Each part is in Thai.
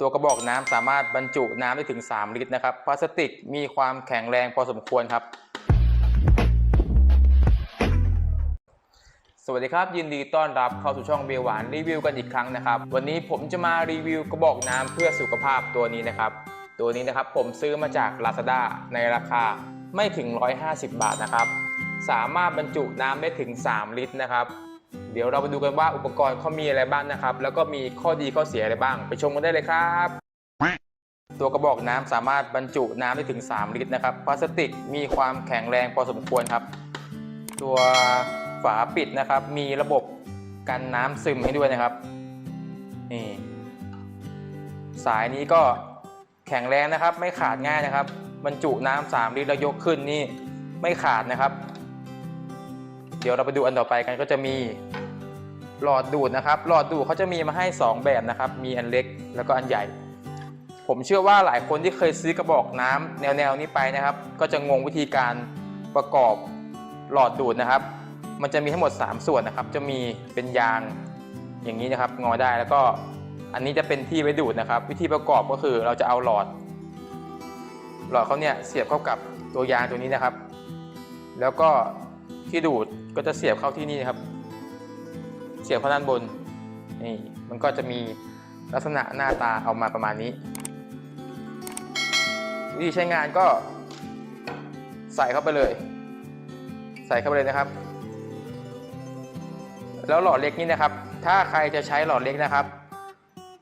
ตัวกระบอกน้ำสามารถบรรจุน้ำได้ถึง 3 ลิตรนะครับ พลาสติกมีความแข็งแรงพอสมควรครับ สวัสดีครับ ยินดีต้อนรับเข้าสู่ช่องเบียร์หวานรีวิวกันอีกครั้งนะครับ วันนี้ผมจะมารีวิวกระบอกน้ำเพื่อสุขภาพตัวนี้นะครับ ตัวนี้นะครับผมซื้อมาจาก Lazada ในราคาไม่ถึง 150 บาทนะครับ สามารถบรรจุน้ำได้ถึง 3 ลิตรนะครับ เดี๋ยวเราไปดูกันว่าอุปกรณ์เขามีอะไรบ้างนะครับ แล้วก็มีข้อดีข้อเสียอะไรบ้าง ไปชมกันได้เลยครับ ตัวกระบอกน้ำสามารถบรรจุน้ำได้ถึง 3 ลิตรนะครับ พลาสติกมีความแข็งแรงพอสมควรครับ ตัวฝาปิดนะครับ มีระบบกันน้ำซึมให้ด้วยนะครับ นี่ สายนี้ก็แข็งแรงนะครับ ไม่ขาดง่ายนะครับ บรรจุน้ำ3ลิตรแล้วยกขึ้นนี่ไม่ขาดนะครับ เดี๋ยวเราไปดูอันต่อไปกันก็จะมี หลอดดูดนะครับ หลอดดูดเขาจะมีมาให้ 2 แบบนะครับ มีอันเล็กแล้วก็อันใหญ่ ผมเชื่อว่าหลายคนที่เคยซื้อกระบอกน้ำแนวๆนี้ไปนะครับ ก็จะงงวิธีการประกอบหลอดดูดนะครับ มันจะมีทั้งหมด 3 ส่วนนะครับ จะมีเป็นยางอย่างนี้นะครับ งอได้แล้วก็อันนี้จะเป็นที่ไว้ดูดนะครับ วิธีประกอบก็คือเราจะเอาหลอด หลอดเขาเนี่ยเสียบเข้ากับตัวยางตัวนี้นะครับ แล้วก็ที่ดูดก็จะเสียบเข้าที่นี่นะครับ สียบเข้าด้านบนนี่มันก็จะมีลักษณะหน้าตาออกมาประมาณนี้ วิธีใช้งานก็ใส่เข้าไปเลย ใส่เข้าไปเลยนะครับ แล้วหลอดเล็กนี้นะครับ ถ้าใครจะใช้หลอดเล็กนะครับ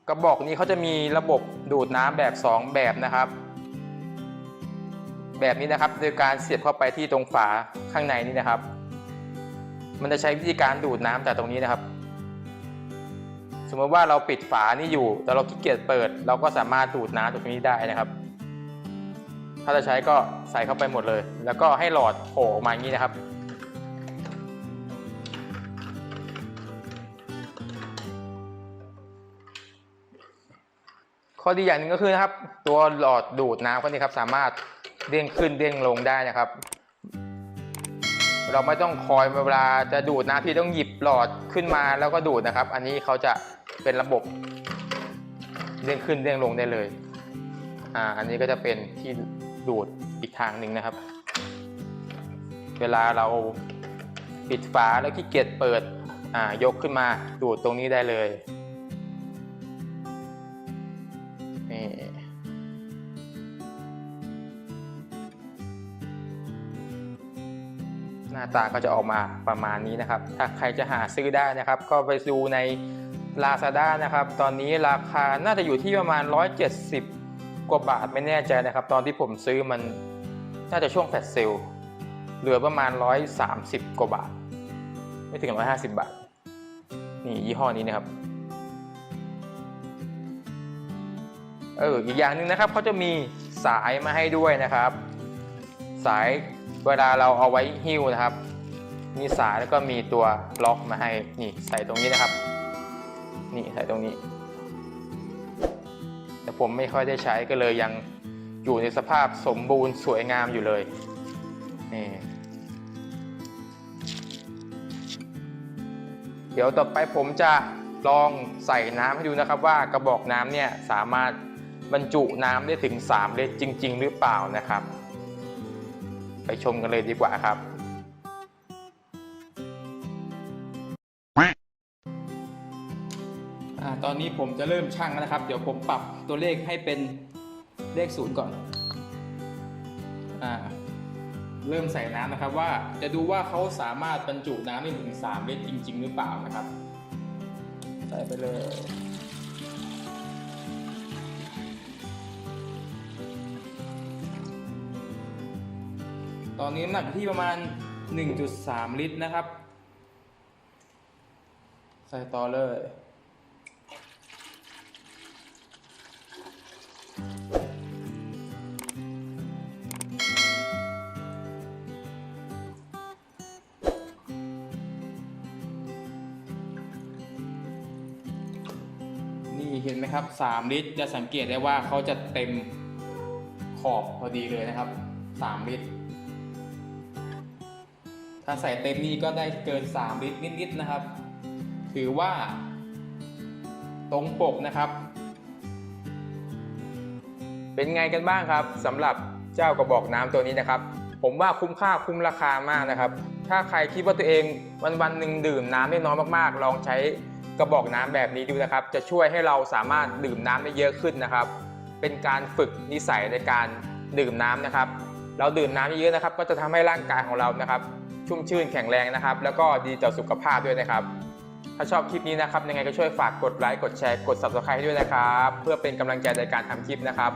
กระบอกนี้เขาจะมีระบบดูดน้ำแบบ 2 แบบนะครับ แบบนี้นะครับโดยการเสียบเข้าไปที่ตรงฝาข้างในนี้นะครับ มันจะใช้วิธีการดูดน้ำจากตรงนี้นะครับ สมมติว่าเราปิดฝานี่อยู่ แต่เราขี้เกียจเปิด เราก็สามารถดูดน้ำตรงนี้ได้นะครับ ถ้าจะใช้ก็ใส่เข้าไปหมดเลย แล้วก็ให้หลอดโผล่ออกมาอย่างนี้นะครับ ข้อดีอย่างหนึ่งก็คือนะครับ ตัวหลอดดูดน้ำเขานี่ครับ สามารถเด้งขึ้นเด้งลงได้นะครับ เราไม่ต้องคอยเวลาจะดูดน้ำที่ต้องหยิบหลอดขึ้นมาแล้วก็ดูดนะครับ อันนี้เขาจะ เป็นระบบเด้งขึ้นเด้งลงได้เลย อ่า อันนี้ก็จะเป็นที่ดูดอีกทางหนึ่งนะครับ เวลาเราปิดฝาแล้วขี้เกียจเปิด อ่า ยกขึ้นมาดูดตรงนี้ได้เลยนี่หน้าตาก็จะออกมาประมาณนี้นะครับ ถ้าใครจะหาซื้อได้นะครับ ก็ไปดูใน Lazada นะครับ ตอนนี้ราคาน่าจะอยู่ที่ประมาณ 170 กว่าบาทไม่แน่ใจนะครับ ตอนที่ผมซื้อมันน่าจะช่วงแฟลชเซลเหลือประมาณ 130 กว่าบาท ไม่ถึง 150 บาท นี่ยี่ห้อนี้นะครับ เอออีกอย่างหนึ่งนะครับเขาจะมีสายมาให้ด้วยนะครับ สายเวลาเราเอาไว้หิ้วนะครับ มีสายแล้วก็มีตัวล็อกมาให้นี่ใส่ตรงนี้นะครับ นี่ใส่ตรงนี้ แต่ผมไม่ค่อยได้ใช้ก็เลยยังอยู่ในสภาพสมบูรณ์สวยงามอยู่เลยนี่เดี๋ยวต่อไปผมจะลองใส่น้ำให้ดูนะครับว่ากระบอกน้ำเนี่ยสามารถบรรจุน้ำได้ถึง 3 ลิตรจริง ๆ หรือเปล่านะครับ ไปชมกันเลยดีกว่าครับ นี้ผมจะเริ่มชั่งแล้วนะครับ เดี๋ยวผมปรับตัวเลขให้เป็นเลขศูนย์ก่อนอ่าเริ่มใส่น้ำนะครับว่าจะดูว่าเขาสามารถบรรจุน้ำได้ถึง 3 ลิตรจริง ๆ หรือเปล่านะครับ ใส่ไปเลยตอนนี้น้ำหนักที่ประมาณ 1.3 ลิตรนะครับ ใส่ต่อเลย ห็นไหมครับ 3 ลิตรจะสังเกตได้ว่าเขาจะเต็มขอบพอดีเลยนะครับ 3 ลิตร ถ้าใส่เต็มนี่ก็ได้เกิน 3 ลิตรนิดๆนะครับ ถือว่าตรงปกนะครับ เป็นไงกันบ้างครับสำหรับเจ้ากระบอกน้ำตัวนี้นะครับ ผมว่าคุ้มค่าคุ้มราคามากนะครับ ถ้าใครคิดว่าตัวเองวันวันๆหนึ่งดื่มน้ำได้น้อยมากๆ ลองใช้ กระบอกน้ำแบบนี้ดูนะครับ จะช่วยให้เราสามารถดื่มน้ำได้เยอะขึ้นนะครับ เป็นการฝึกนิสัยในการดื่มน้ำนะครับ เราดื่มน้ำเยอะๆนะครับ ก็จะทำให้ร่างกายของเรานะครับ ชุ่มชื่นแข็งแรงนะครับ แล้วก็ดีต่อสุขภาพด้วยนะครับ ถ้าชอบคลิปนี้นะครับยังไงก็ช่วยฝากกดไลค์กดแชร์กด subscribe ให้ด้วยนะครับ เพื่อเป็นกำลังใจในการทำคลิปนะครับ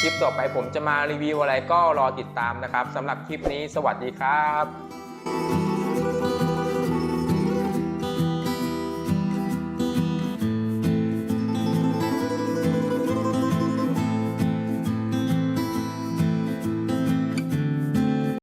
คลิปต่อไปผมจะมารีวิวอะไรก็รอติดตามนะครับสำหรับคลิปนี้สวัสดีครับ